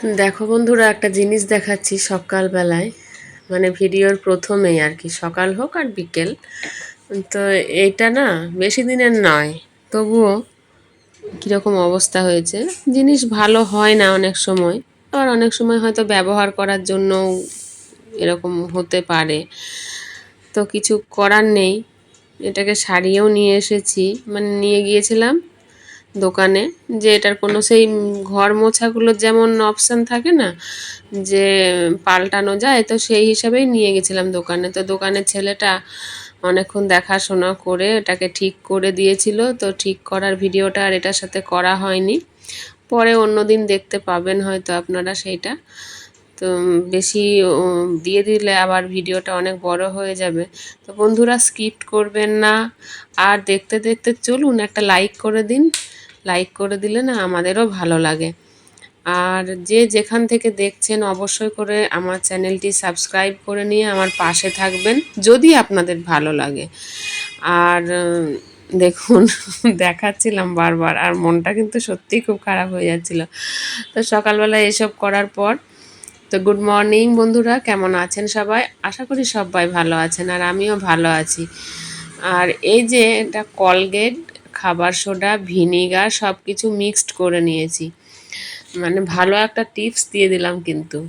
দেখো বন্ধুরা, একটা জিনিস দেখাচ্ছি সকালবেলায়। মানে ভিডিওর প্রথমেই আর কি, সকাল হোক আর বিকেল। তো এইটা না বেশি দিনের নয়, তবুও কীরকম অবস্থা হয়েছে। জিনিস ভালো হয় না অনেক সময়, আবার অনেক সময় হয়তো ব্যবহার করার জন্য এরকম হতে পারে। তো কিছু করার নেই, এটাকে সারিয়েও নিয়ে এসেছি। মানে নিয়ে গিয়েছিলাম দোকানে, যে এটার কোনো সেই ঘর মোছাগুলোর যেমন অপশান থাকে না, যে পাল্টানো যায়, তো সেই হিসাবেই নিয়ে গেছিলাম দোকানে। তো দোকানের ছেলেটা অনেকক্ষণ দেখাশোনা করে এটাকে ঠিক করে দিয়েছিল, তো ঠিক করার ভিডিওটা আর এটার সাথে করা হয়নি। পরে অন্য দিন দেখতে পাবেন হয়তো আপনারা সেইটা। তো বেশি দিয়ে দিলে আবার ভিডিওটা অনেক বড় হয়ে যাবে। তো বন্ধুরা স্কিপ্ট করবেন না। আর দেখতে দেখতে চলুন, একটা লাইক করে দিন। লাইক করে দিলে না আমাদেরও ভালো লাগে। আর যে যেখান থেকে দেখছেন অবশ্যই করে আমার চ্যানেলটি সাবস্ক্রাইব করে নিয়ে আমার পাশে থাকবেন, যদি আপনাদের ভালো লাগে। আর দেখুন, দেখাচ্ছিলাম বারবার আর মনটা কিন্তু সত্যিই খুব খারাপ হয়ে যাচ্ছিল। তো সকালবেলা এসব করার পর, তো গুড মর্নিং বন্ধুরা, কেমন আছেন সবাই? আশা করি সবাই ভালো আছেন আর আমিও ভালো আছি। আর এই যে এটা কলগেট খাবার, সোডা, ভিনিগার সব কিছু মিক্সড করে নিয়েছি। মানে ভালো একটা টিপস দিয়ে দিলাম কিন্তু।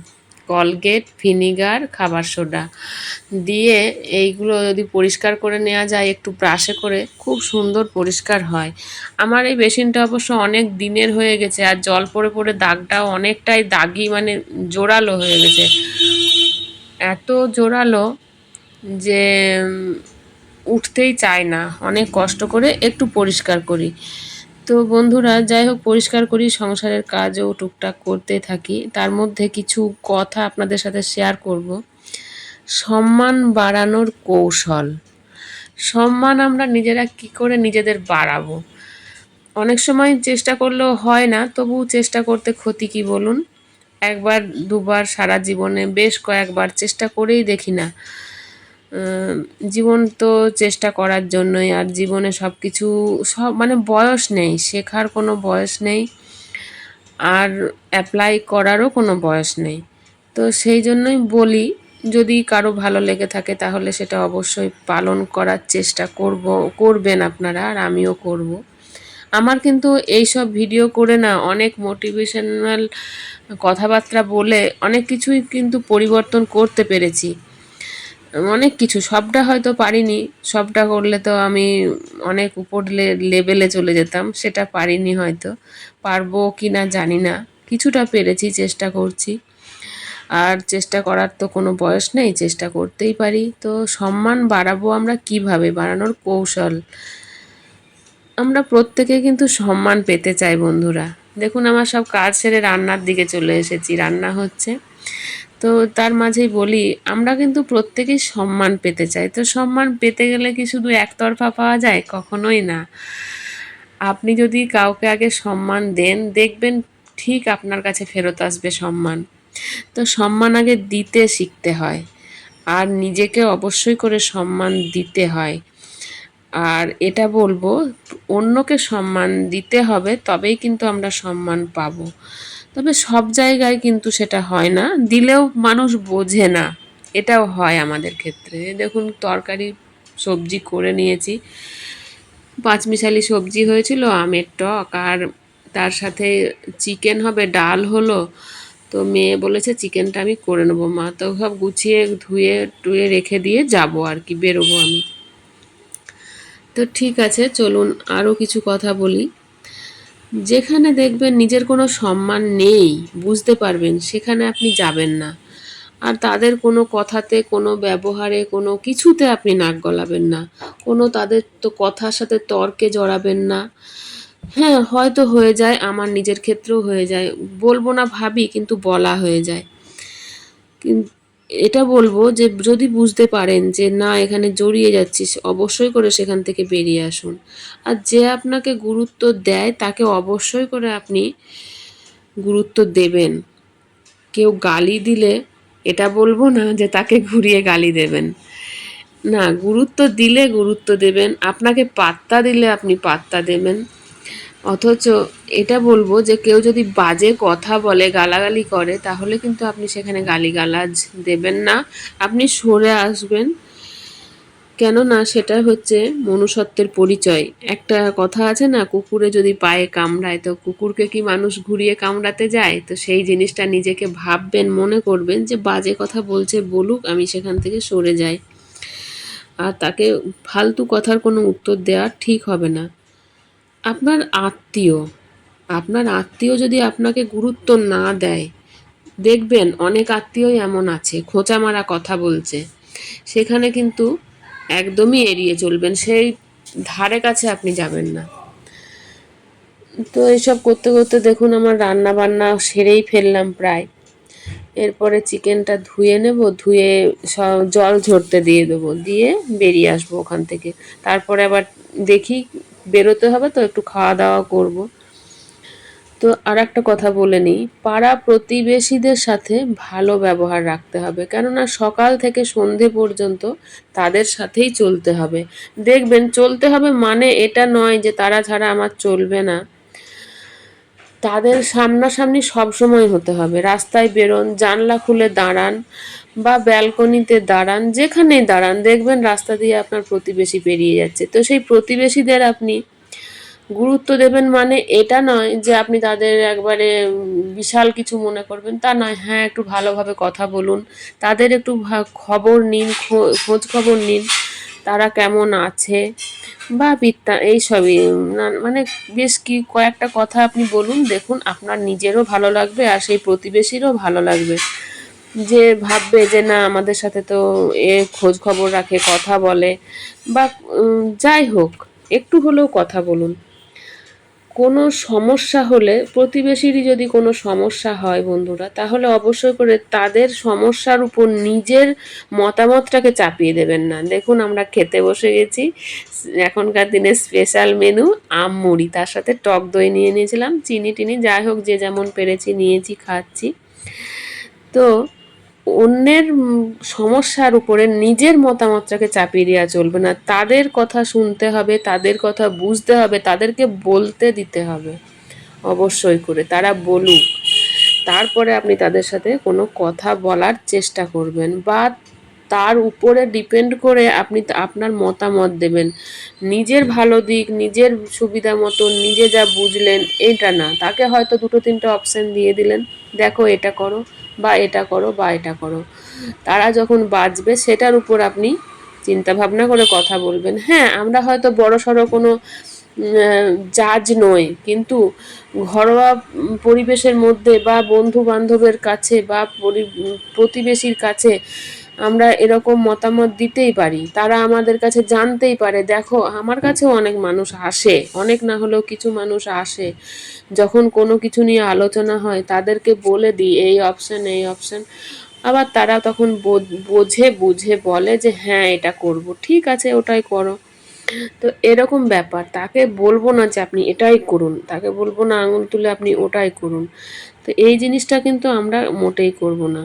কলগেট ভিনিগার খাবার, সোডা। দিয়ে এইগুলো যদি পরিষ্কার করে নেওয়া যায়, একটু ব্রাশে করে, খুব সুন্দর পরিষ্কার হয়। আমার এই বেসিনটা অবশ্য অনেক দিনের হয়ে গেছে, আর জল পড়ে পড়ে দাগটাও অনেকটাই দাগি মানে জোরালো হয়ে গেছে। এত জোরালো যে উঠতেই চায় না। অনেক কষ্ট করে একটু পরিষ্কার করি। তো বন্ধুরা, যাই হোক, পরিষ্কার করি, সংসারের কাজও টুকটাক করতে থাকি। তার মধ্যে কিছু কথা আপনাদের সাথে শেয়ার করব। সম্মান বাড়ানোর কৌশল। সম্মান আমরা নিজেরা কি করে নিজেদের বাড়াবো? অনেক সময় চেষ্টা করলেও হয় না, তবু চেষ্টা করতে ক্ষতি কি বলুন? একবার, দুবার সারা জীবনে বেশ কয়েকবার চেষ্টা করেই দেখি না। জীবন তো চেষ্টা করার জন্যই আর জীবনে সব কিছু সব মানে বয়স নেই, শেখার কোনো বয়স নেই, আর অ্যাপ্লাই করারও কোনো বয়স নেই। তো সেই জন্যই বলি, যদি কারও ভালো লেগে থাকে তাহলে সেটা অবশ্যই পালন করার চেষ্টা করব, করবেন আপনারা আর আমিও করব। আমার কিন্তু এই সব ভিডিও করে না অনেক মোটিভেশনাল কথাবার্তা বলে অনেক কিছুই কিন্তু পরিবর্তন করতে পেরেছি। অনেক কিছু, সবটা হয়তো পারিনি। সবটা করলে তো আমি অনেক উপর লেভেলে চলে যেতাম, সেটা পারিনি হয়তো। পারব কি না জানি না। কিছুটা পেরেছি, চেষ্টা করছি। আর চেষ্টা করার তো কোনো বয়স নেই, চেষ্টা করতেই পারি। তো সম্মান বাড়াবো আমরা কীভাবে? বাড়ানোর কৌশল। আমরা প্রত্যেকে কিন্তু সম্মান পেতে চাই বন্ধুরা। দেখুন, আমার সব কাজ সেরে রান্নার দিকে চলে এসেছি। রান্না হচ্ছে তো তার মাঝেই বলি, আমরা কিন্তু প্রত্যেকেই সম্মান পেতে চাই। তো সম্মান পেতে গেলে কি শুধু একতরফা পাওয়া যায়? কখনোই না। আপনি যদি কাউকে আগে সম্মান দেন, দেখবেন ঠিক আপনার কাছে ফেরত আসবে সম্মান। তো সম্মান আগে দিতে শিখতে হয়। আর নিজেকে অবশ্যই করে সম্মান দিতে হয়। আর এটা বলব, অন্যকে সম্মান দিতে হবে, তবেই কিন্তু আমরা সম্মান পাবো। তবে সব জায়গায় কিন্তু সেটা হয় না। দিলেও মানুষ বোঝে না। এটাও হয় আমাদের ক্ষেত্রে। দেখুন, তরকারি সবজি করে নিয়েছি। পাঁচমিশালি সবজি হয়েছিল, আমের টক আর তার সাথে চিকেন হবে, ডাল হলো। তো মেয়ে বলেছে, চিকেনটা আমি করে নেব মা। তো সব গুছিয়ে, ধুয়ে, টুয়ে রেখে দিয়ে যাব আর কি, বেরোবো আমি। তো ঠিক আছে, চলুন আরও কিছু কথা বলি। যেখানে দেখবেন নিজের কোনো সম্মান নেই, বুঝতে পারবেন, সেখানে আপনি যাবেন না। আর তাদের কোনো কথাতে, কোনো ব্যবহারে, কোনো কিছুতে আপনি নাক গলাবেন না। কোনো তাদের তো কথার সাথে তর্কে জড়াবেন না। হ্যাঁ হয়তো হয়ে যায়, আমার নিজের ক্ষেত্রেও হয়ে যায়। বলব না ভাবি, কিন্তু বলা হয়ে যায়। কিন্তু এটা বলব যে যদি বুঝতে পারেন যে না, এখানে জড়িয়ে যাচ্ছিস, অবশ্যই করে সেখান থেকে বেরিয়ে আসুন। আর যে আপনাকে গুরুত্ব দেয়, তাকে অবশ্যই করে আপনি গুরুত্ব দেবেন। কেউ গালি দিলে, এটা বলব না যে তাকে ঘুরিয়ে গালি দেবেন। না, গুরুত্ব দিলে গুরুত্ব দেবেন। আপনাকে পাত্তা দিলে আপনি পাত্তা দেবেন। অথচ এটা বলব যে কেউ যদি বাজে কথা বলে, গালাগালি করে, তাহলে কিন্তু আপনি সেখানে গালিগালাজ দেবেন না। আপনি সরে আসবেন। কেননা সেটা হচ্ছে মনুষ্যত্বের পরিচয়। একটা কথা আছে না, কুকুরে যদি পায়ে কামড়ায়, তো কুকুরকে কি মানুষ ঘুরিয়ে কামড়াতে যায়? তো সেই জিনিসটা নিজেকে ভাববেন, মনে করবেন যে বাজে কথা বলছে বলুক, আমি সেখান থেকে সরে যাই। আর তাকে ফালতু কথার কোনো উত্তর দেওয়া ঠিক হবে না। আপনার আত্মীয় আপনার আত্মীয় যদি আপনাকে গুরুত্ব না দেয়, দেখবেন অনেক আত্মীয়ই এমন আছে, খোঁচা মারা কথা বলছে। সেখানে কিন্তু একদমই এড়িয়ে চলবেন, সেই ধারে কাছে আপনি যাবেন না। তো এইসব করতে করতে দেখুন আমার রান্না বান্না সেরেই ফেললাম প্রায়। এরপরে চিকেনটা ধুয়ে নেব, ধুয়ে জল ঝরতে দিয়ে দেবো, দিয়ে বেরিয়ে আসব ওখান থেকে। তারপরে আবার দেখি বেরোতে হবে তো একটু খাওয়া দাওয়া করব। তো আর একটা কথা বলে নিই, পাড়া প্রতিবেশীদের সাথে ভালো ব্যবহার রাখতে হবে, কেননা সকাল থেকে সন্ধে পর্যন্ত তাদের সাথেই চলতে হবে। দেখবেন, চলতে হবে মানে এটা নয় যে তারা ছাড়া আমার চলবে না। তাদের সামনাসামনি সবসময় হতে হবে। রাস্তায় বেরোন, জানলা খুলে দাঁড়ান বা ব্যালকনিতে দাঁড়ান, যেখানেই দাঁড়ান, দেখবেন রাস্তা দিয়ে আপনার প্রতিবেশী পেরিয়ে যাচ্ছে। তো সেই প্রতিবেশীদের আপনি গুরুত্ব দেবেন মানে এটা নয় যে আপনি তাদের একবারে বিশাল কিছু মনে করবেন, তা নয়। হ্যাঁ একটু ভালোভাবে কথা বলুন, তাদের একটু খবর নিন খোঁজ খবর নিন। তারা কেমন আছে বা বিত্তা এইসবই মানে বেশ কি, কয়েকটা কথা আপনি বলুন, দেখুন, আপনার নিজেরও ভালো লাগবে আর সেই প্রতিবেশীরও ভালো লাগবে। যে ভাববে যে না, আমাদের সাথে তো এ খোঁজ খবর রাখে, কথা বলে, বা যাই হোক, একটু হলেও কথা বলুন। কোনো সমস্যা হলে, প্রতিবেশীরই যদি কোনো সমস্যা হয় বন্ধুরা, তাহলে অবশ্যই করে তাদের সমস্যার উপর নিজের মতামতটাকে চাপিয়ে দেবেন না। দেখুন আমরা খেতে বসে গেছি। এখনকার দিনে স্পেশাল মেনু আম মুড়ি। তার সাথে টক দই নিয়ে নিয়েছিলাম চিনি টিনি যাই হোক, যে যেমন পেরেছি, নিয়েছি, খাচ্ছি। তো অন্যের সমস্যার উপরে নিজের মতামতটাকে চাপিয়ে দেওয়া চলবে না। তাদের কথা শুনতে হবে, তাদের কথা বুঝতে হবে, তাদেরকে বলতে দিতে হবে। অবশ্যই করে, তারা বলুক। তারপরে আপনি তাদের সাথে কোনো কথা বলার চেষ্টা করবেন বা তার উপরে ডিপেন্ড করে আপনি আপনার মতামত দেবেন। নিজের ভালো দিক, নিজের সুবিধা মতো, নিজে যা বুঝলেন, এটা না। তাকে হয়তো দুটো তিনটে অপশান দিয়ে দিলেন। দেখো, এটা করো। বা এটা করো বা এটা করো। তারা যখন বাঁচবে সেটার উপর আপনি চিন্তা ভাবনা করে কথা বলবেন। হ্যাঁ আমরা হয়তো বড় সড়ো কোনো জাজ নই, কিন্তু ঘরোয়া পরিবেশের মধ্যে বা বন্ধু বান্ধবের কাছে বা প্রতিবেশীর কাছে আমরা এরকম মতামত দিতেই পারি। তারা আমাদের কাছে জানতেই পারে, দেখো, আমার কাছেও অনেক মানুষ আসে। অনেক না হলেও কিছু মানুষ আসে। যখন কোনো কিছু নিয়ে আলোচনা হয়, তাদেরকে বলে দিই, এই অপশান এই অপশান আবার তারা তখন বোঝে, বুঝে, বলে যে হ্যাঁ এটা করব। ঠিক আছে, ওটাই করো। তো এরকম ব্যাপার। তাকে বলব না যে, আপনি এটাই করুন। তাকে বলব না, আঙুল তুলে আপনি ওটাই করুন। তো এই জিনিসটা কিন্তু আমরা মোটেই করব না।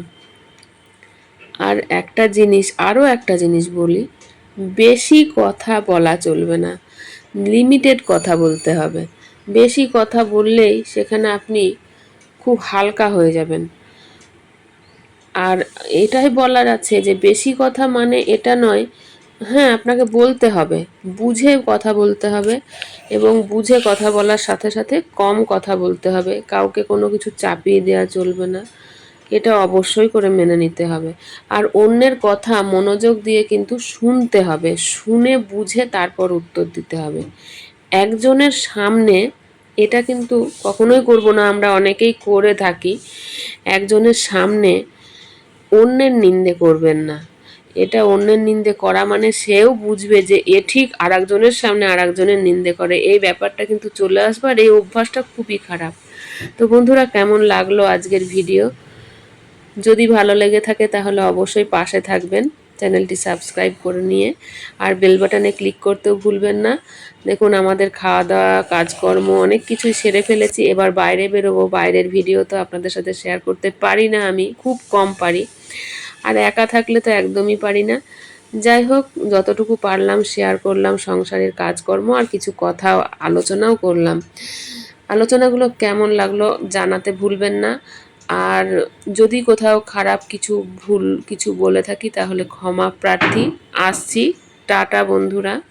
আর একটা জিনিস, আরও একটা জিনিস বলি, বেশি কথা বলা চলবে না। লিমিটেড কথা বলতে হবে। বেশি কথা বললেই সেখানে আপনি খুব হালকা হয়ে যাবেন। আর এটাই বলার আছে যে, বেশি কথা মানে এটা নয় হ্যাঁ আপনাকে বলতে হবে, বুঝে কথা বলতে হবে এবং বুঝে কথা বলার সাথে সাথে কম কথা বলতে হবে। কাউকে কোনো কিছু চাপিয়ে দেওয়া চলবে না। এটা অবশ্যই করে মেনে নিতে হবে। আর অন্যের কথা মনোযোগ দিয়ে কিন্তু শুনতে হবে, শুনে বুঝে তারপর উত্তর দিতে হবে। একজনের সামনে এটা কিন্তু কখনোই করব না, আমরা অনেকেই করে থাকি। একজনের সামনে অন্যের নিন্দে করবেন না। এটা অন্যের নিন্দে করা মানে সেও বুঝবে যে এ ঠিক আর একজনের সামনে আর একজনের নিন্দে করে। এই ব্যাপারটা কিন্তু চলে আসবে আর এই অভ্যাসটা খুবই খারাপ। তো বন্ধুরা, কেমন লাগল আজকের ভিডিও? যদি ভালো লেগে থাকে তাহলে অবশ্যই পাশে থাকবেন, চ্যানেলটি সাবস্ক্রাইব করে নিয়ে। আর বেল বাটনে ক্লিক করতেও ভুলবেন না। দেখুন আমাদের খাওয়া দাওয়া কাজকর্ম, অনেক কিছুই সেরে ফেলেছি। এবার বাইরে বেরোবো, বাইরের ভিডিও তো আপনাদের সাথে শেয়ার করতে পারি না আমি, খুব কম পারি। আর একা থাকলে তো একদমই পারি না। যাই হোক, যতটুকু পারলাম শেয়ার করলাম, সংসারের কাজকর্ম আর কিছু কথা আলোচনাও করলাম। আলোচনাগুলো কেমন লাগল জানাতে ভুলবেন না। আর যদি কোথাও খারাপ কিছু ভুল কিছু বলে থাকি, তাহলে ক্ষমা প্রার্থী। আসছি। টাটা, বন্ধুরা।